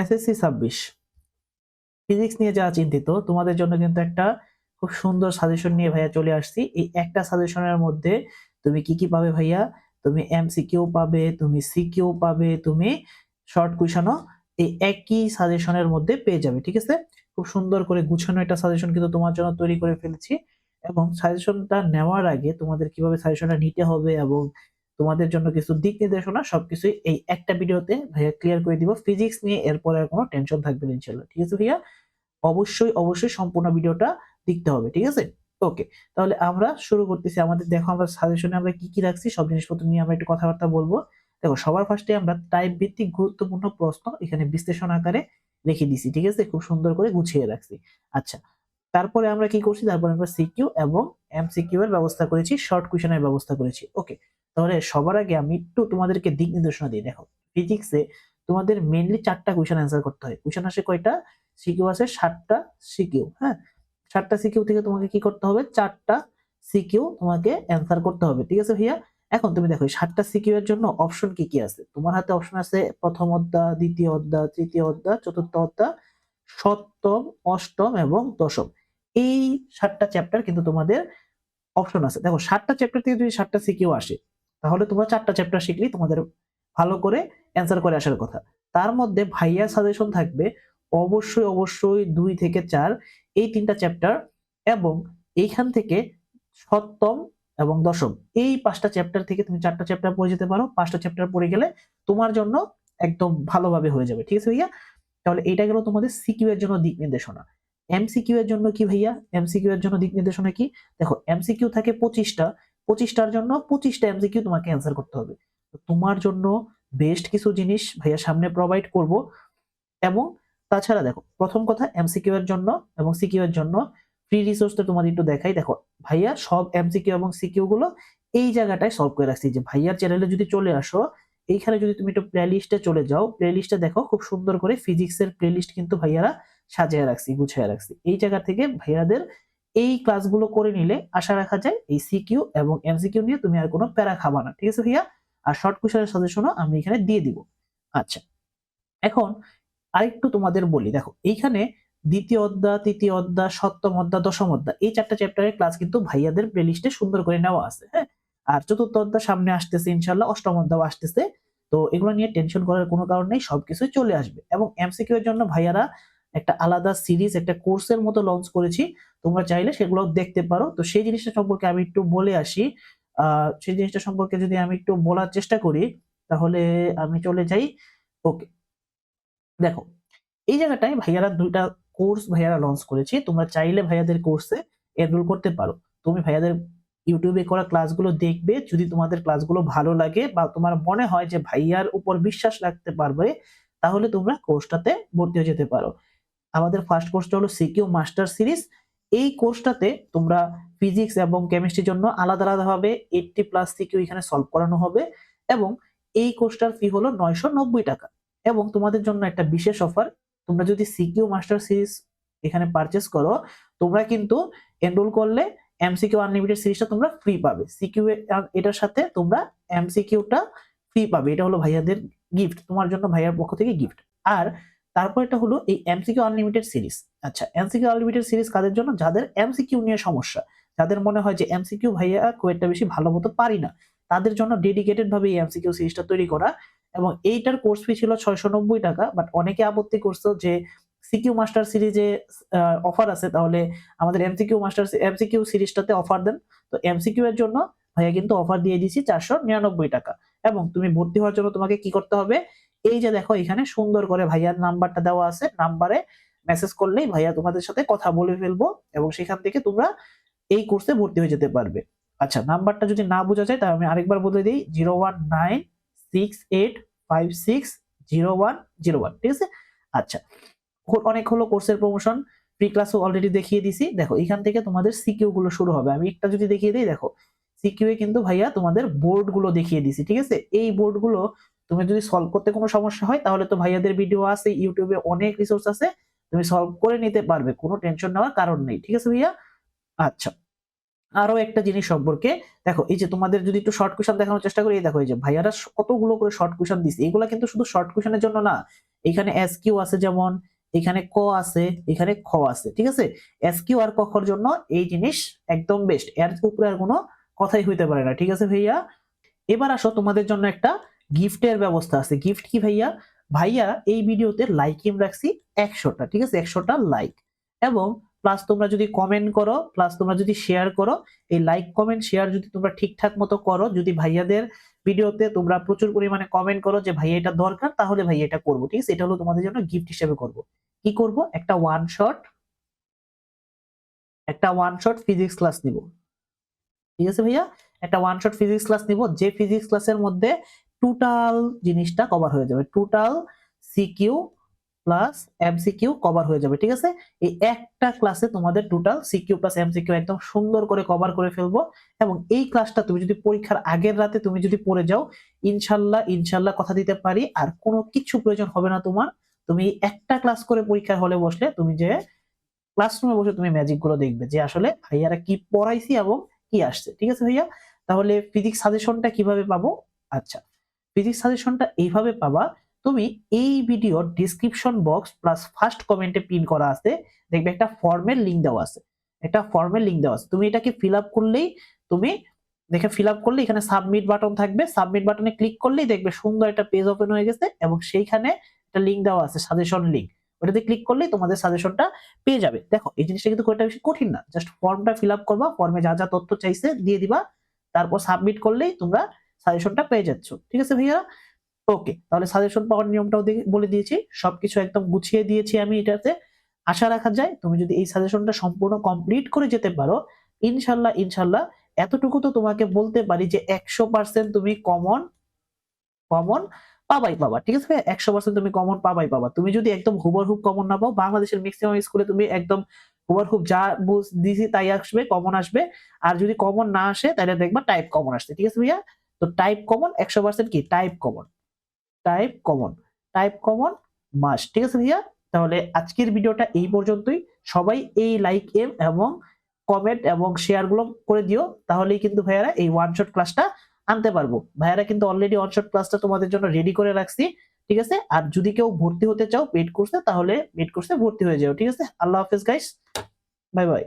SSC ছাব্বিশ। Physics নিয়ে যারা চিন্তিত, তোমাদের জন্য কিন্তু একটা খুব সুন্দর সাজেশন নিয়ে ভাইয়া চলে আসছি। এই একটা সাজেশনের মধ্যে তুমি কি কি পাবে ভাইয়া? তুমি এমসিকিউ পাবে, তুমি সিকিউ পাবে, তুমি শর্ট কুইশনও এই একই সাজেশনের মধ্যে পেয়ে যাবে, ঠিক আছে? খুব সুন্দর করে গুছানো একটা সাজেশন কিন্তু তোমার জন্য তৈরি করে ফেলেছি। এবং সাজেশনটা নেওয়ার আগে তোমাদের কীভাবে সাজেশনটা নিতে হবে এবং তোমাদের জন্য কিছু দিক নির্দেশনা, সবকিছুই এই একটা ভিডিওতে ভাইয়া ক্লিয়ার করে দিব। ফিজিক্স নিয়ে এরপর আর কোনো টেনশন থাকবে না ইনশাল্লাহ ঠিক আছে ভাইয়া? অবশ্যই অবশ্যই সম্পূর্ণ ভিডিওটা দেখতে হবে, ঠিক আছে? ওকে তাহলে আমরা শুরু করতেছি। আমাদের দেখো, আমরা সাজেশনে আমরা কি কি রাখছি, সব জিনিসপত্র নিয়ে আমরা একটু কথাবার্তা বলব। দেখো, সবার ফার্স্টে আমরা টাইপ ভিত্তিক গুরুত্বপূর্ণ প্রশ্ন এখানে বিশ্লেষণ আকারে রেখে দিছি, ঠিক আছে? খুব সুন্দর করে গুছিয়ে রাখছি। আচ্ছা তারপরে আমরা কি করছি? তারপরে আমরা সিকিউ এবং এমসিকিউ এর ব্যবস্থা করেছি শর্ট কুয়েশনের ব্যবস্থা করেছি। ওকে তাহলে সবার আগে আমি একটু তোমাদেরকে দিক নির্দেশনা দিই। দেখো ফিজিক্সে তোমাদের মেইনলি চারটা কোয়েশন অ্যান্সার করতে হয়। কোয়েশন আসে কয়টা? সিকিউ আছে সাতটা সিকিউ হ্যাঁ? সাতটা সিকিউ থেকে তোমাকে কি করতে হবে? চারটা সিকিউ তোমাকে অ্যান্সার করতে হবে, ঠিক আছে ভাইয়া? এখন তুমি দেখো সাতটা সিকিউ এর জন্য অপশন কি কি আছে? তোমার হাতে অপশন আছে প্রথম অধ্যায় দ্বিতীয় অধ্যায় তৃতীয় অধ্যায় চতুর্থ অধ্যায় সপ্তম, অষ্টম এবং দশম। এই সাতটা চ্যাপ্টার কিন্তু তোমাদের অপশন আছে। দেখো, সাতটা চ্যাপ্টার থেকে যদি সাতটা সিকিউ আসে তাহলে তোমরা চারটা চ্যাপ্টার শিখলেই তোমাদের ভালো করে অ্যান্সার করে আসার কথা। তার মধ্যে ভাইয়া সাজেশন থাকবে, অবশ্যই অবশ্যই দুই থেকে চার এই তিনটা চ্যাপ্টার এবং এইখান থেকে সপ্তম এবং দশম, এই পাঁচটা চ্যাপ্টার থেকে তুমি চারটা চ্যাপ্টার পড়ে যেতে পারো। পাঁচটা চ্যাপ্টার পড়ে গেলে তোমার জন্য একদম ভালোভাবে হয়ে যাবে, ঠিক আছে ভাইয়া? তাহলে এটা গেল তোমাদের সিকিউ এর জন্য দিক নির্দেশনা। এমসিকিউ এর জন্য কি ভাইয়া? এমসিকিউ এর জন্য দিক নির্দেশনা কি? দেখো এমসিকিউ থাকে পঁচিশটা পঁচিশটার জন্য পঁচিশটা এমসিকিউ তোমাকে অ্যান্সার করতে হবে। তোমার জন্য বেস্ট কিছু জিনিস ভাইয়া সামনে প্রোভাইড করব এবং তাছাড়া দেখো, প্রথম কথা এমসিকিউ এর জন্য এবং সিকিউ এর জন্য ফ্রি রিসোর্সটা তোমাদের একটু দেখাই। দেখো, ভাইয়া সব এমসিকিউ এবং সিকিউ গুলো এই জায়গাটায় সলভ করে রাখছি। যে ভাইয়ার চ্যানেলে যদি চলে আসো, এইখানে যদি তুমি একটু প্লে লিস্টে চলে যাও প্লে লিস্টে দেখো খুব সুন্দর করে ফিজিক্সের প্লে লিস্ট কিন্তু ভাইয়ারা সাজিয়ে রাখছি, গুছিয়ে রাখছি। এই জায়গা থেকে ভাইয়াদের এই ক্লাসগুলো করে নিলে আশা রাখা যায় এই সিকিউ এবং এমসিকিউ নিয়ে তুমি আর কোনো প্যারা খাবা না। ঠিক আছে ভাইয়া? আর শর্ট কুশনের সাজেশনও আমি এখানে দিয়ে দিব। আচ্ছা। এখন আরেকটু তোমাদের বলি। দেখো, এইখানে দ্বিতীয় অধ্যায়, তৃতীয় অধ্যায়, সপ্তম অধ্যায়, দশম অধ্যায় এই চারটা চ্যাপ্টারের ক্লাস কিন্তু ভাইয়াদের প্লেলিস্টে সুন্দর করে নেওয়া আছে হ্যাঁ? আর চতুর্থ অধ্যায় সামনে আসতেছে ইনশাল্লাহ অষ্টম অধ্যায় আসতেছে। তো এগুলো নিয়ে টেনশন করার কোনো কারণ নেই, সবকিছু চলে আসবে। এবং এমসিকিউ এর জন্য ভাইয়ারা একটা আলাদা সিরিজ একটা কোর্সের মতো লঞ্চ করেছি। তোমরা চাইলে সেগুলো দেখতে পারো। তো সেই জিনিসটা সম্পর্কে আমি একটু বলে আসি। সেই জিনিসটা সম্পর্কে যদি আমি একটু বলার চেষ্টা করি, তাহলে আমি চলে যাই। ওকে। দেখো, এই জায়গাটায় ভাইয়ারা দুইটা কোর্স ভাইয়ারা লঞ্চ করেছি। তোমরা চাইলে ভাইয়াদের কোর্সে এনরোল করতে পারো। তুমি ভাইয়াদের ইউটিউবে করা ক্লাসগুলো দেখবে। যদি তোমাদের ক্লাসগুলো ভালো লাগে বা তোমার মনে হয় যে ভাইয়ার উপর বিশ্বাস রাখতে পারবে, তাহলে তোমরা কোর্সটাতে ভর্তি হয়ে যেতে পারো। আমাদের ফার্স্ট কোর্সটা হলো সিকিউ মাস্টার সিরিজ এই কোর্সটাতে তোমরা ফিজিক্স এবং কেমিস্ট্রির জন্য আলাদা আলাদা ভাবে এইটটি প্লাস সিকিউ এখানে সলভ করানো হবে এবং এই কোর্সটার ফি হলো নয়শো নব্বই টাকা। এবং তোমাদের জন্য একটা বিশেষ অফার তোমরা যদি সিকিউ মাস্টার সিরিজ এখানে পারচেস করো, তোমরা কিন্তু এনরোল করলে এমসিকিউ আনলিমিটেড সিরিজটা তোমরা ফ্রি পাবে। সিকিউ এটার সাথে তোমরা এমসিকিউটা ফ্রি পাবে। এটা হলো ভাইয়াদের গিফট তোমার জন্য ভাইয়ার পক্ষ থেকে গিফট আর তারপর এটা হলো এই এমসিকিউ আনলিমিটেড সিরিজ আচ্ছা এমসিকিউ আনলিমিটেড সিরিজ কাদের জন্য? যাদের এমসিকিউ নিয়ে সমস্যা। যাদের মনে হয় যে এমসিকিউ ভাইয়া খুব একটা বেশি ভালো মতো পারি না, তাদের জন্য ডেডিকেটেড ভাবে এই এমসিকিউ সিরিজটা তৈরি করা। এবং এইটার কোর্স ফি ছিল ছয়শো নব্বই টাকা বাট অনেকে আপত্তি করছ যে সিকিউ মাস্টার সিরিজে অফার আছে, তাহলে আমাদের এমসিকিউ মাস্টার এমসিকিউ সিরিজটাতে অফার দেন। তো এমসিকিউ এর জন্য ভাইয়া কিন্তু অফার দিয়ে দিছি চারশো নিরানব্বই টাকা। এবং তুমি ভর্তি হওয়ার জন্য তোমাকে কি করতে হবে? এই যে দেখো, এখানে সুন্দর করে ভাইয়ার নাম্বারটা দেওয়া আছে। নাম্বারে মেসেজ করলেই ভাইয়া তোমাদের সাথে কথা বলে ফেলব এবং সেখান থেকে তোমরা এই কোর্সে ভর্তি হয়ে যেতে পারবে। আচ্ছা নাম্বারটা যদি না বোঝা যায়, তাহলে আমি আরেকবার বলে দিই zero one nine six eight five six zero one zero one ঠিক আছে? আচ্ছা অনেক হলো কোর্সের প্রমোশন প্রি ক্লাসও অলরেডি দেখিয়ে দিছি। দেখো, এখান থেকে তোমাদের সিকিউ গুলো শুরু হবে। আমি একটা যদি দেখিয়ে দিই, দেখো সিকিউ এ কিন্তু ভাইয়া তোমাদের বোর্ডগুলো দেখিয়ে দিছি, ঠিক আছে? এই বোর্ডগুলো তুমি যদি সলভ করতে কোনো সমস্যা হয়, তাহলে তো ভাইয়াদের ভিডিও আছে ইউটিউবে অনেক রিসোর্স আছে, তুমি সলভ করে নিতে পারবে, কোনো টেনশন নেওয়ার কারণ নেই, ঠিক আছে ভাইয়া? আচ্ছা আরও একটা জিনিস সম্পর্কে, দেখো, এই যে তোমাদের যদি একটু শর্ট কুশন দেখানোর চেষ্টা করি দেখো, এই যে ভাইয়ারা কতগুলো করে শর্ট কুশন দিচ্ছে এগুলা কিন্তু শুধু শর্ট কুশনের জন্য না, এখানে এস কিউ আছে যেমন, এখানে ক আছে, এখানে খ আছে, ঠিক আছে? এস কিউ আর কখর জন্য এই জিনিস একদম বেস্ট এর উপরে আর কোনো কথাই হইতে পারে না, ঠিক আছে ভাইয়া? এবার আসো তোমাদের জন্য একটা গিফটের ব্যবস্থা আছে। গিফট কি ভাইয়া? ভাইয়া এই ভিডিওতে লাইক ইম রাখছি একশোটা, ঠিক আছে? একশোটা লাইক এবং প্লাস তোমরা যদি কমেন্ট করো প্লাস তোমরা যদি শেয়ার করো, এই লাইক কমেন্ট শেয়ার যদি তোমরা ঠিকঠাক মতো করো, যদি ভাইয়াদের ভিডিওতে তোমরা প্রচুর পরিমাণে কমেন্ট করো যে ভাইয়া এটা দরকার, তাহলে ভাইয়া এটা করব, ঠিক আছে? এটা হলো তোমাদের জন্য গিফট হিসেবে করব। কি করব? একটা ওয়ান শট একটা ওয়ান শট ফিজিক্স ক্লাস নিব। ঠিক আছে ভাইয়া? একটা ওয়ান শট ফিজিক্স ক্লাস নিব, যে ফিজিক্স ক্লাসের মধ্যে টোটাল জিনিসটা কভার হয়ে যাবে। Total CQ plus MCQ cover হয়ে যাবে, ঠিক আছে? এই একটা ক্লাসে তোমাদের টোটাল সিকিউ প্লাস এমসিকিউ একদম সুন্দর করে কভার করে ফেলব এবং এই ক্লাসটা তুমি যদি পরীক্ষার আগের রাতে তুমি যদি পড়ে যাও, ইনশাল্লাহ ইনশাল্লাহ কথা দিতে পারি। আর কোনো কিছু প্রয়োজন হবে না তোমার। তুমি একটা ক্লাস করে পরীক্ষার হলে বসলে তুমি যে ক্লাসরুমে বসে তুমি ম্যাজিকগুলো দেখবে যে আসলে ভাইয়ারা কি পড়াইছি এবং কি আসছে, ঠিক আছে ভাইয়া? তাহলে ফিজিক্স সাজেশনটা কীভাবে পাবো? আচ্ছা। ফিজিক্স সাজেশনটা এইভাবে পাবা। তুমি এই ভিডিওর ডিসক্রিপশন বক্স প্লাস ফার্স্ট কমেন্টে পিন করা আছে, দেখবে একটা ফর্মের লিঙ্ক দেওয়া আছে। একটা ফর্মের লিঙ্ক দেওয়া আছে। তুমি এটাকে ফিল আপ করলেই তুমি দেখে ফিল আপ করলে এখানে সাবমিট বাটন থাকবে। সাবমিট বাটনে ক্লিক করলেই দেখবে সুন্দর একটা পেজ ওপেন হয়ে গেছে এবং সেইখানে একটা লিঙ্ক দেওয়া আছে সাজেশন লিঙ্ক ওটাতে ক্লিক করলেই তোমাদের সাজেশনটা পেয়ে যাবে। দেখো, এই জিনিসটা কিন্তু কোনটা বেশি কঠিন না। জাস্ট ফর্মটা ফিল আপ করবা ফর্মে যা যা তথ্য চাইছে দিয়ে দিবা। তারপর সাবমিট করলেই তোমরা সাজেশনটা পেয়ে যাচ্ছ। ঠিক আছে ভাইয়া? ওকে তাহলে সাজেশন পাওয়ার নিয়মটাও বলে দিয়েছি। সবকিছু একদম গুছিয়ে দিয়েছি আমি এটাতে। আশা রাখা যায়, তুমি যদি এই সাজেশনটা সম্পূর্ণ কমপ্লিট করে যেতে পারো, ইনশাল্লাহ ইনশাল্লাহ এতটুকু তো তোমাকে বলতে পারি যে একশো পার্সেন্ট তুমি কমন কমন পাবাই পাবা। ঠিক আছে একশো পার্সেন্ট তুমি কমন পাবাই পাবা। তুমি যদি একদম হুবরহুব কমন না পাও, বাংলাদেশের ম্যাক্সিমাম স্কুলে তুমি একদম হুবরহুব যা বুঝ- দিছি তাই আসবে কমন আসবে। আর যদি কমন না আসে, তাহলে দেখবা টাইপ কমন আসছে। ঠিক আছে ভাইয়া? তো টাইপ কমন একশো পার্সেন্ট কি? Type common type common type common মাস ঠিক আছে ভাইয়া? তাহলে আজকের ভিডিওটা এই পর্যন্তই। সবাই এই লাইক এম এবং কমেন্ট এবং শেয়ারগুলো করে দিও। তাহলেই কিন্তু ভাইয়ারা এই ওয়ান শট ক্লাসটা আনতে পারব। ভাইয়ারা কিন্তু অলরেডি ওয়ান শট ক্লাসটা তোমাদের জন্য রেডি করে রাখছি। ঠিক আছে? আর যদি কেউ ভর্তি হতে চাও পেড কোর্সে তাহলে পেড কোর্সে ভর্তি হয়ে যাও। ঠিক আছে? আল্লাহ হাফেজ গাইস বাই বাই